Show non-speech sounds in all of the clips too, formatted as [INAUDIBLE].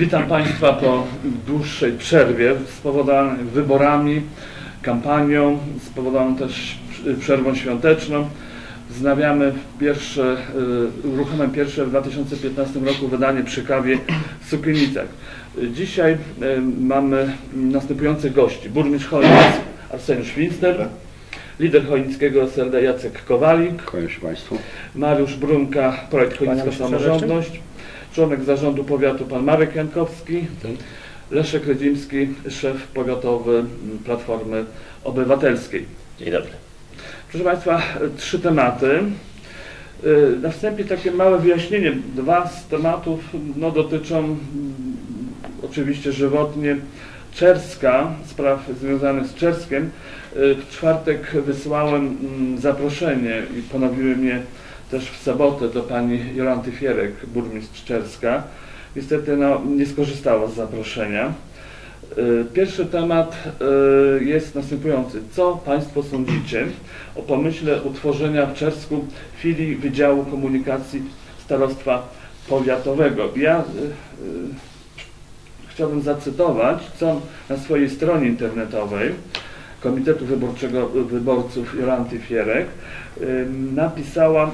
Witam Państwa po dłuższej przerwie spowodowanej wyborami, kampanią, spowodowaną też przerwą świąteczną. Wznawiamy pierwsze, y, uruchomiłem pierwsze w 2015 roku wydanie przy kawie w. Dzisiaj y, mamy następujących gości. Burmistrz Chojnic Arseniusz Winster, lider chojnickiego SLD Jacek Kowalik, Kłaniam się Państwu. Mariusz Brunka, projekt Chojnicka Samorządność, członek zarządu powiatu pan Marek Jankowski, Leszek Redzimski, szef powiatowy Platformy Obywatelskiej. Dzień dobry. Proszę Państwa, trzy tematy. Y, Na wstępie takie małe wyjaśnienie. Dwa z tematów no, dotyczą mm, oczywiście żywotnie Czerska, spraw związanych z Czerskiem. Y, W czwartek wysłałem mm, zaproszenie i ponowiły mnie też w sobotę do pani Jolanty Fierek, burmistrz Czerska. Niestety no, nie skorzystała z zaproszenia. Y, Pierwszy temat y, jest następujący. Co Państwo sądzicie o pomyśle utworzenia w Czersku filii Wydziału Komunikacji Starostwa Powiatowego? Ja y, chciałbym zacytować, co na swojej stronie internetowej Komitetu Wyborczego Wyborców Jolanty Fierek napisała,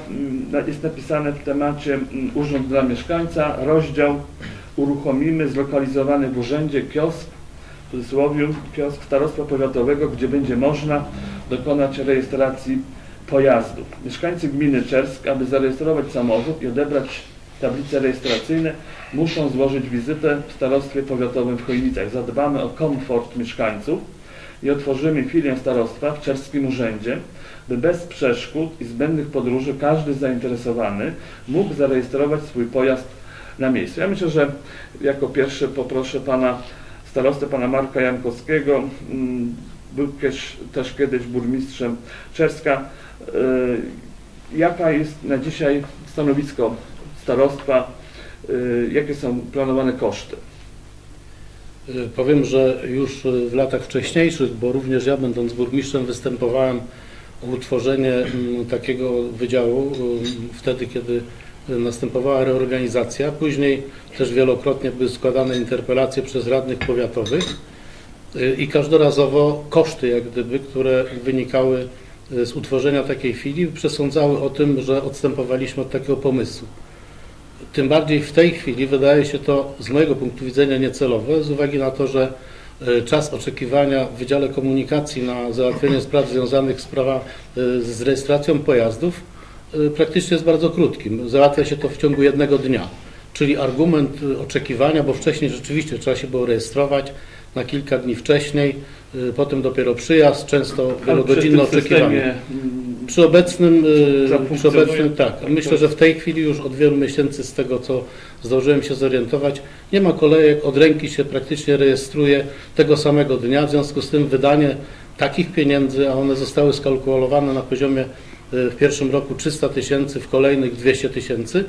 jest napisane w temacie Urząd dla Mieszkańca, rozdział uruchomimy zlokalizowany w urzędzie kiosk, w cudzysłowie kiosk Starostwa Powiatowego, gdzie będzie można dokonać rejestracji pojazdów. Mieszkańcy gminy Czersk, aby zarejestrować samochód i odebrać tablice rejestracyjne, muszą złożyć wizytę w Starostwie Powiatowym w Chojnicach. Zadbamy o komfort mieszkańców i otworzymy filię starostwa w Czerskim Urzędzie, by bez przeszkód i zbędnych podróży każdy zainteresowany mógł zarejestrować swój pojazd na miejscu. Ja myślę, że jako pierwszy poproszę pana starostę, pana Marka Jankowskiego, mm, był też, kiedyś burmistrzem Czerska. Y, Jaka jest na dzisiaj stanowisko starostwa? Y, Jakie są planowane koszty? Y, Powiem, że już y, w latach wcześniejszych, bo również ja będąc burmistrzem występowałem o utworzenie mm, takiego wydziału y, wtedy, kiedy następowała reorganizacja. Później też wielokrotnie były składane interpelacje przez radnych powiatowych i każdorazowo koszty, jak gdyby, które wynikały z utworzenia takiej filii, przesądzały o tym, że odstępowaliśmy od takiego pomysłu. Tym bardziej w tej chwili wydaje się to z mojego punktu widzenia niecelowe, z uwagi na to, że e, czas oczekiwania w Wydziale Komunikacji na załatwienie spraw związanych z, prawa, e, z rejestracją pojazdów e, praktycznie jest bardzo krótki. Załatwia się to w ciągu jednego dnia. Czyli argument oczekiwania, bo wcześniej rzeczywiście trzeba się było rejestrować na kilka dni wcześniej, potem dopiero przyjazd, często wielogodzinne oczekiwanie. Przy obecnym, y, przy obecnym tak. Myślę, że w tej chwili już od wielu miesięcy z tego, co zdążyłem się zorientować, nie ma kolejek, od ręki się praktycznie rejestruje tego samego dnia, w związku z tym wydanie takich pieniędzy, a one zostały skalkulowane na poziomie y, w pierwszym roku 300 tysięcy, w kolejnych 200 tysięcy,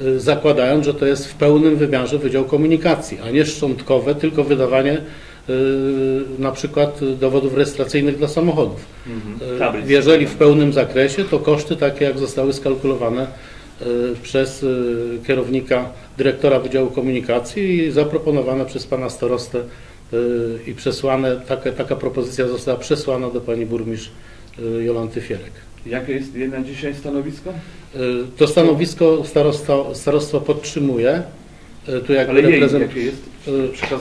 y, zakładając, że to jest w pełnym wymiarze Wydział Komunikacji, a nie szczątkowe, tylko wydawanie na przykład dowodów rejestracyjnych dla samochodów. mhm, E. Jeżeli w pełnym zakresie, to koszty takie, jak zostały skalkulowane e, przez e, kierownika dyrektora Wydziału Komunikacji i zaproponowane przez pana starostę i przesłane, taka, taka propozycja została przesłana do pani burmistrz Jolanty Fierek. Jakie jest na dzisiaj stanowisko? To stanowisko starosta, starostwo podtrzymuje. E, Tu jakby Ale reprezent- jest?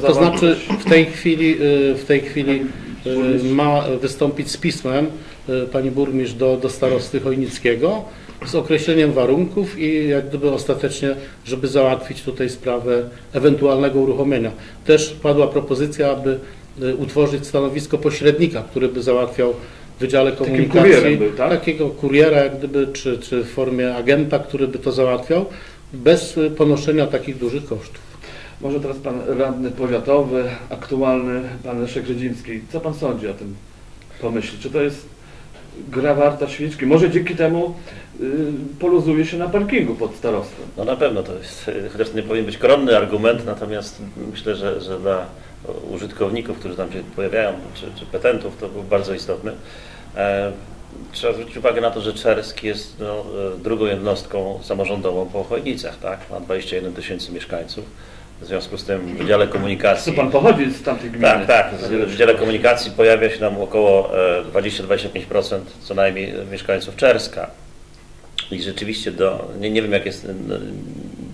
To znaczy w tej chwili, e, w tej chwili e, ma wystąpić z pismem pani burmistrz do, do starosty Chojnickiego z określeniem warunków i jak gdyby ostatecznie, żeby załatwić tutaj sprawę ewentualnego uruchomienia. Też padła propozycja, aby utworzyć stanowisko pośrednika, który by załatwiał w Wydziale Komunikacji był, tak? takiego kuriera jak gdyby, czy, czy w formie agenta, który by to załatwiał bez ponoszenia takich dużych kosztów. Może teraz pan radny powiatowy, aktualny, pan Leszek Rzedzimski. Co pan sądzi o tym pomyśle? Czy to jest gra warta świeczki? Może dzięki temu y, poluzuje się na parkingu pod starostwem. No na pewno to jest, e, chociaż to nie powinien być koronny argument, natomiast myślę, że, że dla użytkowników, którzy tam się pojawiają, czy, czy petentów, to był bardzo istotny. E, Trzeba zwrócić uwagę na to, że Czersk jest no, e, drugą jednostką samorządową po Chojnicach, tak? Ma 21 tysięcy mieszkańców. W związku z tym w Wydziale Komunikacji... Co pan pochodzi z tamtej gminy? Tak, tak. W Wydziale Komunikacji pojawia się nam około e, 20-25% co najmniej mieszkańców Czerska. I rzeczywiście do, nie, nie wiem jak jest,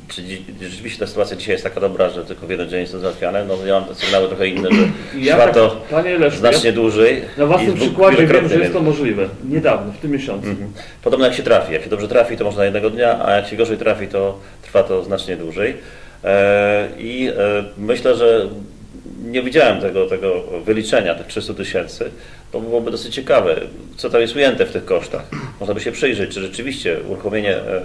czy rzeczywiście ta sytuacja dzisiaj jest taka dobra, że tylko w jeden dzień jest to załatwiane. No ja mam te sygnały trochę inne, że Ja trwa tak, to Leszku, znacznie dłużej. na własnym przykładzie wiem, że jest to możliwe. Niedawno, w tym miesiącu. Mhm. Podobno jak się trafi. Jak się dobrze trafi, to można jednego dnia, a jak się gorzej trafi, to trwa to znacznie dłużej. E, I e, myślę, że nie widziałem tego, tego wyliczenia, tych 300 tysięcy. To byłoby dosyć ciekawe, co tam jest ujęte w tych kosztach. Można by się przyjrzeć, czy rzeczywiście uruchomienie e,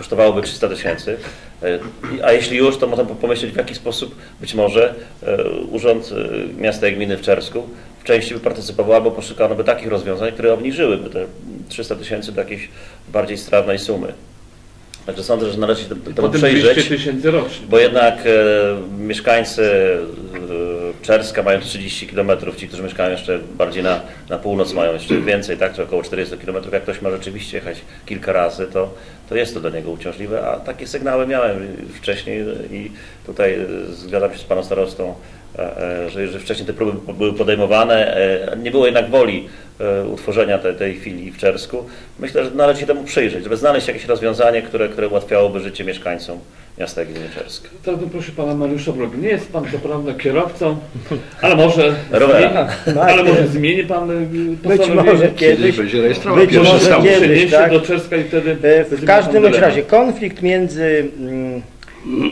kosztowałoby 300 tysięcy. E, A jeśli już, to można pomyśleć, w jaki sposób być może e, Urząd e, Miasta i Gminy w Czersku w części by partycypował albo poszukano by takich rozwiązań, które obniżyłyby te 300 tysięcy do jakiejś bardziej strawnej sumy. Także sądzę, że należy się temu Potem 200 przyjrzeć. tysięcy rocznie. Bo jednak mieszkańcy Czerska mają 30 km, ci, którzy mieszkają jeszcze bardziej na, na północ mają jeszcze więcej, tak, to około 40 km. Jak ktoś ma rzeczywiście jechać kilka razy, to, to jest to dla niego uciążliwe, a takie sygnały miałem wcześniej i tutaj zgadzam się z panem starostą, że, że wcześniej te próby były podejmowane, e, nie było jednak woli e, utworzenia tej, tej filii w Czersku. Myślę, że należy się temu przyjrzeć, żeby znaleźć jakieś rozwiązanie, które, które ułatwiałoby życie mieszkańcom miasta i gminy Czersk. Teraz bym prosił pana Mariusza Brog. Nie jest pan co prawda kierowcą, [LAUGHS] ale może, zmieni, ale może zmieni pan y, Być postanowienie. może kiedyś, będzie rejestrował być pierwszy może samochód. kiedyś, tak. do Czerska i wtedy... E, będzie W każdym razie konflikt między mm,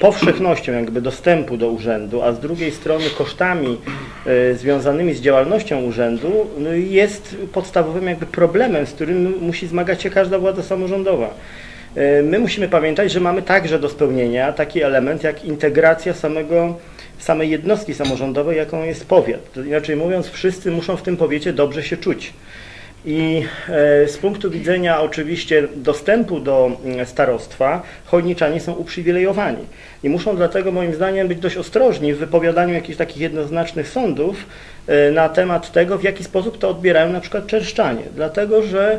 powszechnością jakby dostępu do urzędu, a z drugiej strony kosztami e, związanymi z działalnością urzędu no, jest podstawowym jakby problemem, z którym musi zmagać się każda władza samorządowa. E, My musimy pamiętać, że mamy także do spełnienia taki element jak integracja samego, samej jednostki samorządowej, jaką jest powiat. Inaczej mówiąc, wszyscy muszą w tym powiecie dobrze się czuć. I e, z punktu widzenia oczywiście dostępu do mm, starostwa, chojniczanie są uprzywilejowani. I muszą dlatego moim zdaniem być dość ostrożni w wypowiadaniu jakichś takich jednoznacznych sądów e, na temat tego, w jaki sposób to odbierają na przykład czerszczanie. Dlatego, że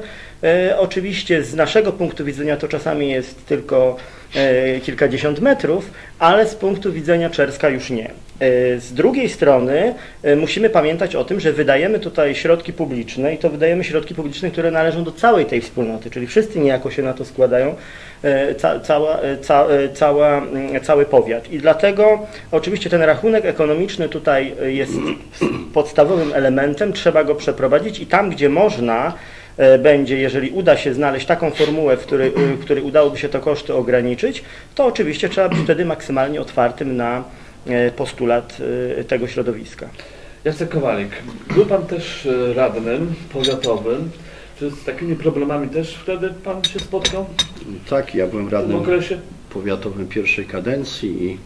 oczywiście z naszego punktu widzenia to czasami jest tylko e, kilkadziesiąt metrów, ale z punktu widzenia Czerska już nie. E, Z drugiej strony e, musimy pamiętać o tym, że wydajemy tutaj środki publiczne i to wydajemy środki publiczne, które należą do całej tej wspólnoty, czyli wszyscy niejako się na to składają, e, ca, cała, e, ca, e, cała, mm, cały powiat. I dlatego oczywiście ten rachunek ekonomiczny tutaj e, jest podstawowym elementem, trzeba go przeprowadzić i tam, gdzie można, e, będzie, jeżeli uda się znaleźć taką formułę, w której, w której udałoby się to koszty ograniczyć, to oczywiście trzeba być wtedy maksymalnie otwartym na e, postulat e, tego środowiska. Jacek Kowalik, był pan też e, radnym powiatowym. Czy z takimi problemami też wtedy pan się spotkał Tak, ja byłem radnym okresie? powiatowym pierwszej kadencji i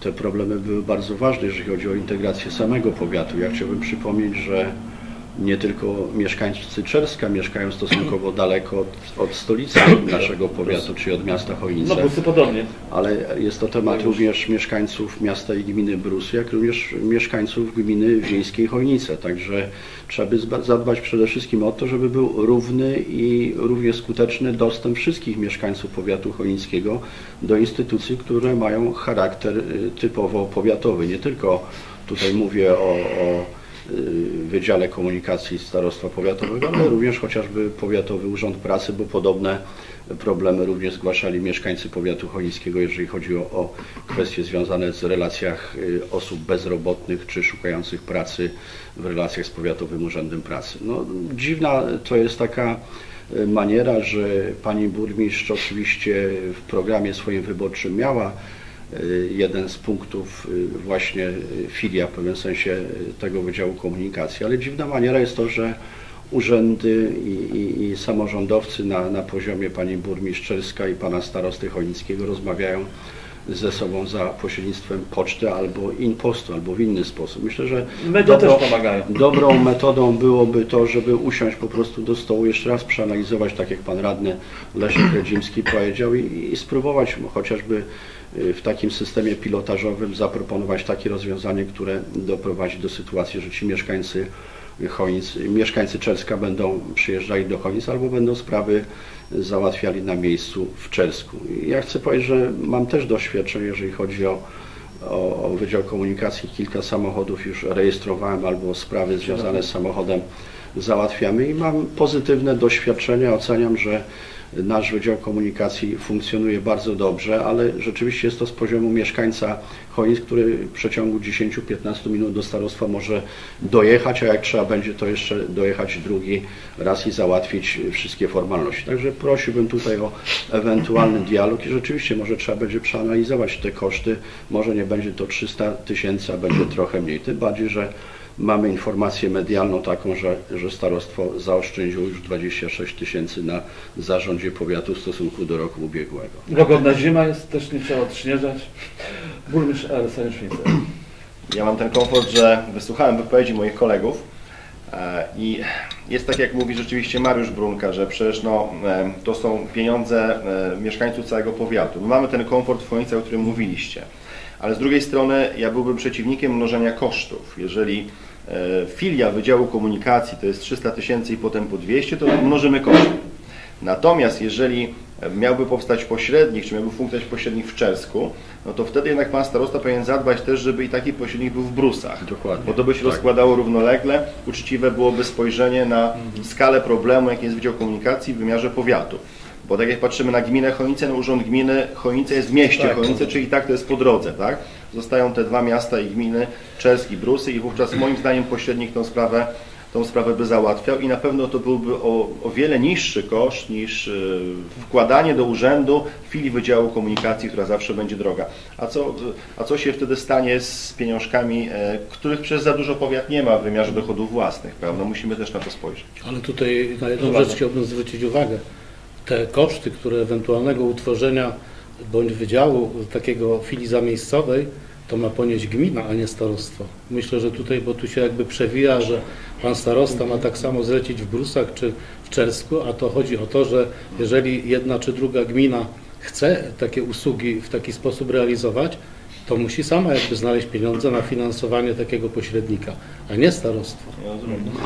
te problemy były bardzo ważne, jeżeli chodzi o integrację samego powiatu. Ja chciałbym przypomnieć, że nie tylko mieszkańcy Czerska mieszkają stosunkowo [CLEARS THROAT] daleko od, od stolicy naszego powiatu, czyli od miasta No Chojnice, busy podobnie. ale jest to temat również mieszkańców miasta i gminy Brusy, jak również mieszkańców gminy wiejskiej Chojnice. Także trzeba by zadbać przede wszystkim o to, żeby był równy i równie skuteczny dostęp wszystkich mieszkańców powiatu chojnickiego do instytucji, które mają charakter y, typowo powiatowy. Nie tylko tutaj mówię o, o Wydziale Komunikacji Starostwa Powiatowego, ale również chociażby Powiatowy Urząd Pracy, bo podobne problemy również zgłaszali mieszkańcy powiatu chojnickiego, jeżeli chodzi o, o kwestie związane z relacjach y, osób bezrobotnych czy szukających pracy w relacjach z Powiatowym Urzędem Pracy. No, dziwna to jest taka y, maniera, że pani burmistrz oczywiście w programie swoim wyborczym miała y, jeden z punktów y, właśnie y, filia w pewnym sensie y, tego Wydziału Komunikacji, ale dziwna maniera jest to, że urzędy i, i, i samorządowcy na, na poziomie pani burmistrz Czerska i pana starosty Chojnickiego rozmawiają ze sobą za pośrednictwem poczty albo in-postu, albo w inny sposób. Myślę, że Media też pomagają. [CLEARS THROAT] Dobrą metodą byłoby to, żeby usiąść po prostu do stołu, jeszcze raz przeanalizować, tak jak pan radny Leszek Redzimski powiedział i, i spróbować chociażby y, w takim systemie pilotażowym zaproponować takie rozwiązanie, które doprowadzi do sytuacji, że ci mieszkańcy Chojnic. Mieszkańcy Czerska będą przyjeżdżali do Chojnic albo będą sprawy załatwiali na miejscu w Czelsku. I ja chcę powiedzieć, że mam też doświadczenie, jeżeli chodzi o, o, o Wydział Komunikacji. Kilka samochodów już rejestrowałem albo sprawy związane z samochodem załatwiamy i mam pozytywne doświadczenia. Oceniam, że nasz Wydział Komunikacji funkcjonuje bardzo dobrze, ale rzeczywiście jest to z poziomu mieszkańca Chojnic, który w przeciągu 10-15 minut do starostwa może dojechać, a jak trzeba będzie to jeszcze dojechać drugi raz i załatwić wszystkie formalności. Także prosiłbym tutaj o ewentualny dialog i rzeczywiście może trzeba będzie przeanalizować te koszty. Może nie będzie to 300 tysięcy, a będzie trochę mniej. Tym bardziej, że Mamy informację medialną taką, że, że starostwo zaoszczędziło już 26 tysięcy na zarządzie powiatu w stosunku do roku ubiegłego. Łagodna zima jest, też nie trzeba odśnieżać. Burmistrz Alessandro Szwincer. Ja mam ten komfort, że wysłuchałem wypowiedzi moich kolegów e, i jest tak, jak mówi rzeczywiście Mariusz Brunka, że przecież no, e, to są pieniądze e, mieszkańców całego powiatu. My mamy ten komfort w Chojnicach, o którym mówiliście. Ale z drugiej strony ja byłbym przeciwnikiem mnożenia kosztów. Jeżeli filia Wydziału Komunikacji to jest 300 tysięcy i potem po 200, to mnożymy koszty. Natomiast jeżeli miałby powstać pośrednik, czy miałby funkcjonować pośrednik w Czersku, no to wtedy jednak pan starosta powinien zadbać też, żeby i taki pośrednik był w Brusach. Dokładnie. Bo to by się tak. rozkładało równolegle. Uczciwe byłoby spojrzenie na skalę problemu, jaki jest Wydział Komunikacji w wymiarze powiatu. Bo tak jak patrzymy na gminę Chojnice, no urząd gminy Chojnice jest w mieście tak. Chojnice, czyli tak to jest po drodze, tak? Zostają te dwa miasta i gminy, Czesk i Brusy i wówczas [CLEARS THROAT] moim zdaniem pośrednik tą sprawę, tą sprawę by załatwiał i na pewno to byłby o, o wiele niższy koszt niż y, wkładanie do urzędu filii Wydziału Komunikacji, która zawsze będzie droga. A co, a co się wtedy stanie z pieniążkami, e, których przez za dużo powiat nie ma w wymiarze dochodów własnych, prawda? Musimy też na to spojrzeć. Ale tutaj na jedną rzecz chciałbym zwrócić uwagę te koszty, które ewentualnego utworzenia bądź wydziału takiego filii zamiejscowej, to ma ponieść gmina, a nie starostwo. Myślę, że tutaj, bo tu się jakby przewija, że pan starosta ma tak samo zlecić w Brusach czy w Czersku, a to chodzi o to, że jeżeli jedna czy druga gmina chce takie usługi w taki sposób realizować, to musi sama jakby znaleźć pieniądze na finansowanie takiego pośrednika, a nie starostwo.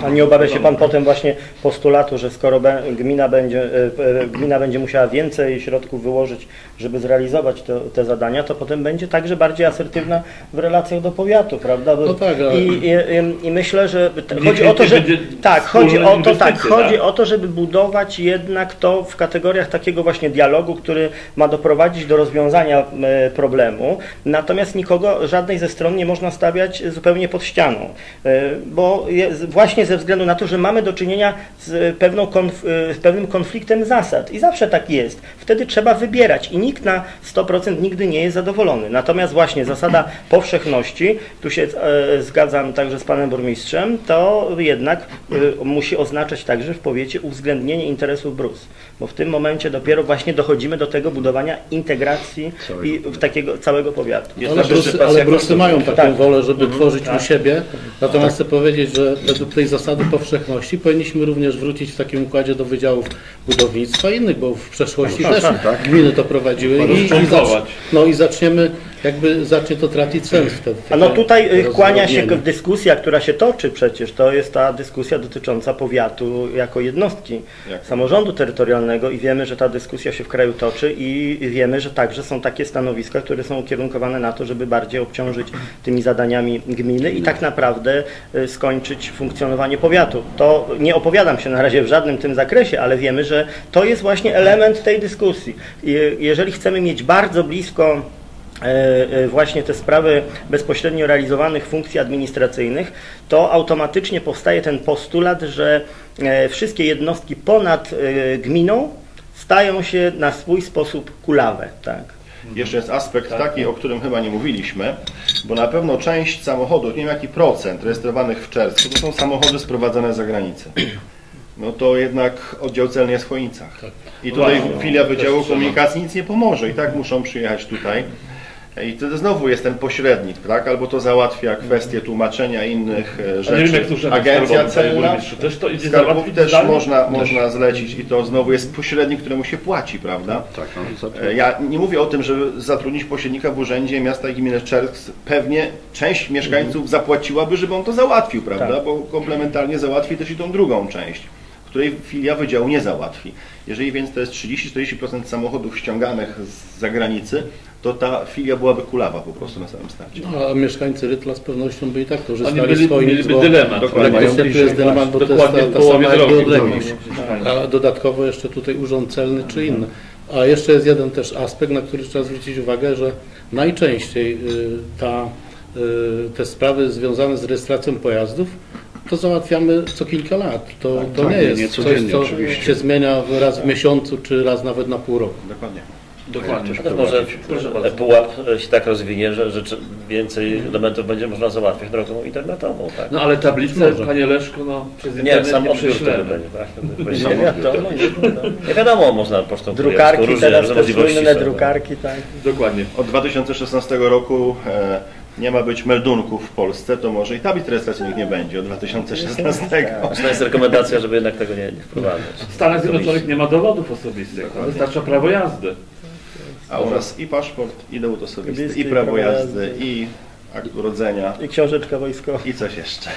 A nie obawia się Pan potem właśnie postulatu, że skoro gmina będzie, e, e, gmina będzie musiała więcej środków wyłożyć, żeby zrealizować te, te zadania, to potem będzie także bardziej asertywna w relacjach do powiatu, prawda? No tak, ale... I, i, I, myślę, że chodzi o to, że tak, chodzi o to, tak, chodzi tak? o to, żeby budować jednak to w kategoriach takiego właśnie dialogu, który ma doprowadzić do rozwiązania e, problemu. Natomiast nikogo, żadnej ze stron nie można stawiać zupełnie pod ścianą, e, bo właśnie ze względu na to, że mamy do czynienia z, pewną konf, e, pewnym konfliktem zasad i zawsze tak jest. Wtedy trzeba wybierać i nikt na 100% nigdy nie jest zadowolony. Natomiast właśnie zasada [CLEARS THROAT] powszechności, tu się e, zgadzam także z panem burmistrzem, to jednak musi oznaczać także w powiecie uwzględnienie interesów brus, bo w tym momencie dopiero właśnie dochodzimy do tego budowania integracji i takiego całego powiatu. Ale brusy, ale brusy mają taką tak. wolę, żeby mhm, tworzyć tak. u siebie, natomiast chcę powiedzieć, że według tej zasady powszechności powinniśmy również wrócić w takim układzie do wydziałów budownictwa i innych, bo w przeszłości no, też tak. gminy to prowadziły i, i, zacz, no i zaczniemy jakby zacznie to tracić sens wtedy. A no tutaj y, kłania się dyskusja, która się toczy przecież, to jest ta dyskusja dotycząca powiatu jako jednostki Jak? samorządu terytorialnego i wiemy, że ta dyskusja się w kraju toczy i wiemy, że także są takie stanowiska, które są ukierunkowane na to, żeby bardziej obciążyć tymi zadaniami gminy i tak naprawdę y, skończyć funkcjonowanie powiatu. To nie opowiadam się na razie w żadnym tym zakresie, ale wiemy, że to jest właśnie element tej dyskusji. Jeżeli chcemy mieć bardzo blisko właśnie te sprawy bezpośrednio realizowanych funkcji administracyjnych, to automatycznie powstaje ten postulat, że e, wszystkie jednostki ponad gminą stają się na swój sposób kulawe. Tak. Jeszcze jest aspekt tak. taki, o którym chyba nie mówiliśmy, bo na pewno część samochodów, nie wiem jaki procent rejestrowanych w czerwcu, to są samochody sprowadzane za granicę. No to jednak oddział celny jest w Chojnicach. Tak. I tutaj filia Wydziału Komunikacji nic nie pomoże. I tak muszą przyjechać tutaj I wtedy znowu jest ten pośrednik, tak? Albo to załatwia kwestie tłumaczenia innych e, rzeczy. wiem, jak to urzędy Agencja celna, też to idzie skarbowi załatwić też można, Też. można zlecić i to znowu jest pośrednik, któremu się płaci, prawda? Tak, no, E, Ja nie mówię o tym, żeby zatrudnić pośrednika w urzędzie miasta i gminy Czersk. Pewnie część mieszkańców zapłaciłaby, żeby on to załatwił, prawda? Tak. Bo komplementarnie załatwi też i tą drugą część, której filia wydziału nie załatwi. Jeżeli więc to jest 30-40% samochodów ściąganych z zagranicy, to ta filia byłaby kulawa po prostu na samym starcie. No, a mieszkańcy Rytla z pewnością by i tak korzystali byli, z swoich, mieliby bo dylemat. Dokładnie. tak, bliżej, jest dylemat, bo to jest ta, ta sama odległość. Tak. A dodatkowo jeszcze tutaj urząd celny czy inny. A jeszcze jest jeden też aspekt, na który trzeba zwrócić uwagę, że najczęściej y, ta, y, te sprawy związane z rejestracją pojazdów to załatwiamy co kilka lat. To, to tak, nie nie- jest nie coś, co oczywiście. się zmienia raz w miesiącu, czy raz nawet na pół roku. Dokładnie. Dokładnie. Też może Proszę bardzo. pułap się tak rozwinie, że, że więcej elementów będzie można załatwić drogą internetową. Tak? No ale tablice, Może. panie Leszku, no przez Nie, internet sam nie odbiór wtedy prześlemy. będzie, tak? Nie będzie sam wiadomo, odbiór. nie wiadomo. Nie wiadomo, można pocztą Drukarki różne teraz te tak. drukarki, tak. Dokładnie. Od 2016 roku e, nie ma być meldunków w Polsce, to może i tablic rejestracyjnych nie będzie od 2016. Znaczy, to jest rekomendacja, żeby jednak tego nie, nie wprowadzać. W Stanach Zjednoczonych nie ma dowodów osobistych, Dokładnie. wystarcza prawo jazdy. A u nas i paszport, i dowód osobisty, i prawo jazdy. i akt urodzenia, I książeczka wojskowa. i coś jeszcze.